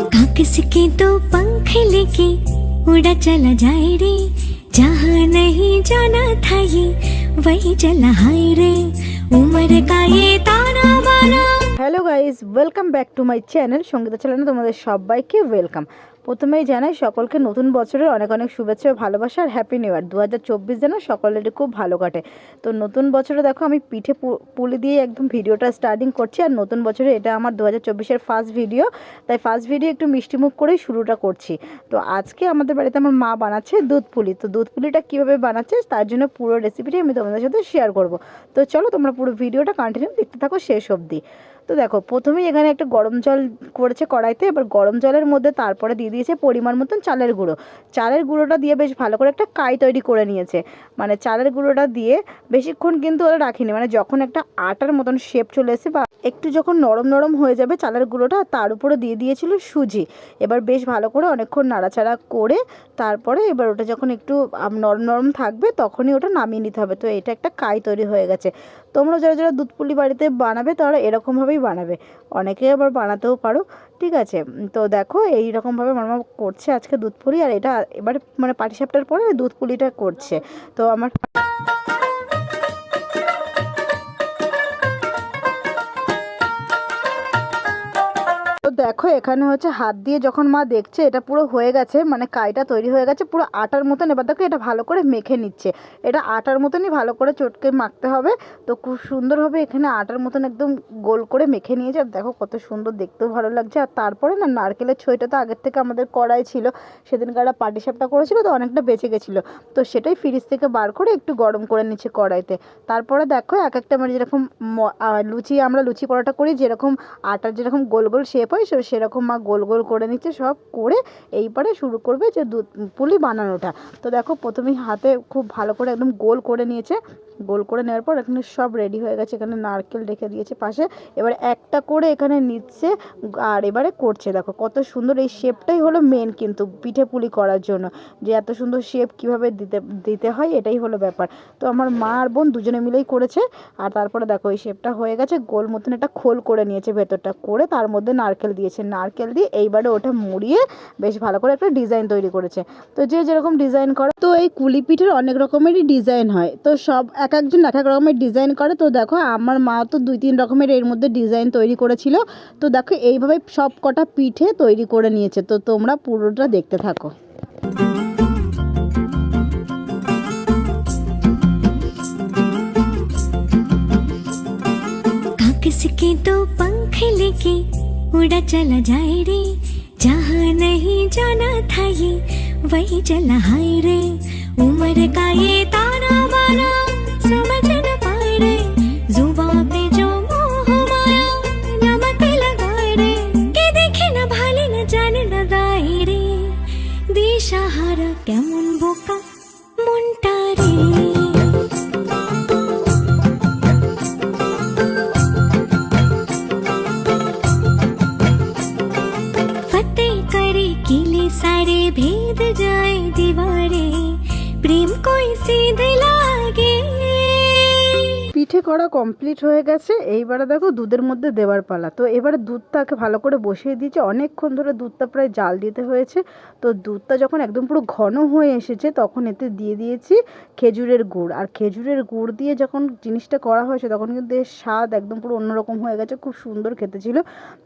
किसके तो पंख लेके उड़ा चला जाए रे जहाँ नहीं जाना था ये वही चला हाय रे उम्र का ये ताना बाना hello guys welcome back to my channel Sangeeta চ্যানেলে তোমাদের সবাইকে ওয়েলকাম প্রথমেই জানাই সকলকে নতুন বছরের অনেক অনেক শুভেচ্ছা ও ভালোবাসা আর হ্যাপি নিউ ইয়ার দু হাজার চব্বিশ যেন সকলেরই খুব ভালো কাটে। তো নতুন বছরে দেখো আমি পিঠে পুলি দিয়ে একদম ভিডিওটা স্টার্টিং করছি আর নতুন বছরে এটা আমার দু হাজার চব্বিশের ফার্স্ট ভিডিও তাই ফার্স্ট ভিডিও একটু মিষ্টিমুখ করেই শুরুটা করছি। তো আজকে আমাদের বাড়িতে আমার মা বানাচ্ছে দুধ পুলি। তো দুধ পুলিটা কীভাবে বানাচ্ছে তার জন্য পুরো রেসিপিটি আমি তোমাদের সাথে শেয়ার করব। তো চলো তোমরা পুরো ভিডিওটা কন্টিনিউ দেখতে থাকো শেষ অবধি। তো দেখো, প্রথমেই এখানে একটা গরম জল করেছে কড়াইতে, এবার গরম জলের মধ্যে তারপরে দিয়ে দিয়েছে পরিমাণ মতন চালের গুঁড়ো। চালের গুঁড়োটা দিয়ে বেশ ভালো করে একটা কাই তৈরি করে নিয়েছে। মানে চালের গুঁড়োটা দিয়ে বেশিক্ষণ কিন্তু ওরা রাখিনি। মানে যখন একটা আটার মতন শেপ চলে এসে বা একটু যখন নরম নরম হয়ে যাবে চালের গুঁড়োটা, তার উপরে দিয়ে দিয়েছিল সুজি। এবার বেশ ভালো করে অনেকক্ষণ নাড়াচাড়া করে তারপরে এবার ওটা যখন একটু নরম নরম থাকবে, তখনই ওটা নামিয়ে নিতে হবে। তো এটা একটা কাই তৈরি হয়ে গেছে। তোমরা যারা যারা দুধ পুলি বাড়িতে বানাবে তারা এরকমভাবেই বানাবে। অনেকে আবার বানাতেও পারো, ঠিক আছে? তো দেখো এই রকমভাবে মামা করছে আজকে দুধ পুলি আর এটা এবার মানে পাটিসাপটার পরে দুধ পুলিটা করছে। তো আমার দেখো, এখানে হচ্ছে হাত দিয়ে যখন মা দেখছে, এটা পুরো হয়ে গেছে মানে কাইটা তৈরি হয়ে গেছে, পুরো আটার মতন। এবার দেখো, এটা ভালো করে মেখে নিচ্ছে। এটা আটার মতনই ভালো করে চটকে মাখতে হবে। তো খুব সুন্দরভাবে এখানে আটার মতন একদম গোল করে মেখে নিয়েছে। আর দেখো, কত সুন্দর দেখতেও ভালো লাগছে। আর তারপরে না, নারকেলের ছইটা তো আগের থেকে আমাদের কড়াই ছিল। সেদিনকার পাটিসাপটা করেছিল, তো অনেকটা বেঁচে গেছিল। তো সেটাই ফ্রিজ থেকে বার করে একটু গরম করে নিচ্ছে কড়াইতে। তারপরে দেখো, এক একটা মানে যেরকম লুচি, আমরা লুচি পরোটা করি, যেরকম আটার যেরকম গোল গোল শেপ হয় সে- সেরকম মা গোল গোল করে নিচ্ছে, সব করে এইবারে শুরু করবে যে দুধ পুলি বানানোটা। তো দেখো প্রথমেই হাতে খুব ভালো করে একদম গোল করে নিয়েছে। গোল করে নেওয়ার পর এখানে সব রেডি হয়ে গেছে, এখানে নারকেল রেখে দিয়েছে পাশে। এবার একটা করে এখানে নিচ্ছে আর এবারে করছে। দেখো কত সুন্দর এই শেপটাই হলো মেন কিন্তু পিঠে পুলি করার জন্য। যে এত সুন্দর শেপ কীভাবে দিতে দিতে হয় এটাই হলো ব্যাপার। তো আমার মা আর বোন দুজনে মিলেই করেছে। আর তারপরে দেখো এই শেপটা হয়ে গেছে, গোল মতন একটা খোল করে নিয়েছে ভেতরটা, করে তার মধ্যে নারকেল দিয়েছে নারকেল দিয়ে এইবারে ওটা মুড়িয়ে বেশ ভালো করে একটা ডিজাইন তৈরি করেছে তো যে যেরকম ডিজাইন করে তো এই কুলি পিঠের অনেক রকমেরই ডিজাইন হয় তো সব এক একজন এক এক রকমের ডিজাইন করে তো দেখো আমার মা তো দুই তিন রকমের এর মধ্যে ডিজাইন তৈরি করেছিল তো দেখো এইভাবে সব কটা পিঠে তৈরি করে নিয়েছে তো তোমরা পুরোটা দেখতে থাকো किसके तो पंख लेके उड़ा चला जाए रे जहाँ नहीं जाना था ये वही चला हाय रे उम्र का ये ताना बाना समझ न पाए रे जुबा पे जो मोह माया नमक लगाए रे के देखे न भाले न जाने न दाए रे দিশাহারা কেমন বোকা सारे भेद जाए दीवारें प्रेम कोई सीधे लागे করা কমপ্লিট হয়ে গেছে। এইবারে দেখো দুধের মধ্যে দেওয়ার পালা। তো এবারে দুধটাকে ভালো করে বসিয়ে দিয়েছে। অনেকক্ষণ ধরে দুধটা প্রায় জাল দিতে হয়েছে। তো দুধটা যখন একদম পুরো ঘন হয়ে এসেছে, তখন এতে দিয়ে দিয়েছি খেজুরের গুড়। আর খেজুরের গুড় দিয়ে যখন জিনিসটা করা হয়েছে, তখন কিন্তু এর স্বাদ একদম পুরো অন্যরকম হয়ে গেছে। খুব সুন্দর খেতে ছিল।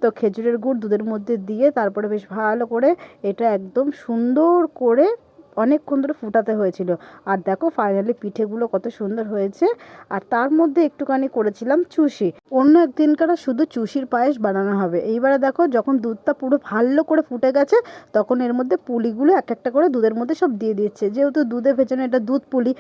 তো খেজুরের গুড় দুধের মধ্যে দিয়ে তারপরে বেশ ভালো করে এটা একদম সুন্দর করে অনেকক্ষণ ধরে ফুটাতে হয়েছিল। আর দেখো ফাইনালি পিঠেগুলো কত সুন্দর হয়েছে। আর তার মধ্যে একটুখানি করেছিলাম চুষি। অন্য একদিনকার শুধু চুষির পায়েস বানানো হবে। এইবারে দেখো যখন দুধটা পুরো ভালো করে ফুটে গেছে, তখন এর মধ্যে পুলিগুলো এক একটা করে দুধের মধ্যে সব দিয়ে দিচ্ছে। যেহেতু দুধে ভেজানো এটা দুধ পুলি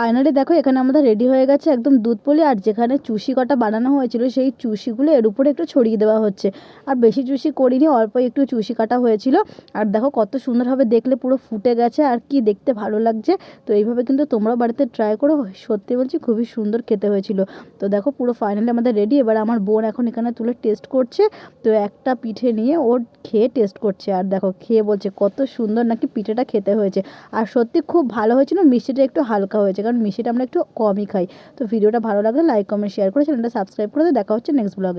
ফাইনালি দেখো, এখানে আমাদের রেডি হয়ে গেছে একদম দুধ পুলি, আর যেখানে চুষি কটা বানানো হয়েছিল, সেই চুষিগুলো এর উপরে একটু ছড়িয়ে দেওয়া হচ্ছে। আর বেশি চুষি করিনি অল্প একটু চুষি কাটা হয়েছিল। আর দেখো কত সুন্দরভাবে দেখলে পুরো ফুটে গেছে, আর কি দেখতে ভালো লাগছে। তো এইভাবে কিন্তু তোমরাও বাড়িতে ট্রাই করো, সত্যি বলছি খুবই সুন্দর খেতে হয়েছিল। তো দেখো পুরো ফাইনালি আমাদের রেডি এবার আমার বোন এখন এখানে তুলে টেস্ট করছে। তো একটা পিঠে নিয়ে ওর খেয়ে টেস্ট করছে, আর দেখো খেয়ে বলছে কত সুন্দর নাকি পিঠেটা খেতে হয়েছে। আর সত্যি খুব ভালো হয়েছিল, মিষ্টিটা একটু হালকা হয়েছে কারণ মিষ্টিটা আমরা একটু কমই খাই। তো ভিডিওটা ভালো লাগলে লাইক কমেন্ট শেয়ার করে চ্যানেলটা সাবস্ক্রাইব করে দেখা হচ্ছে নেক্সট ব্লগে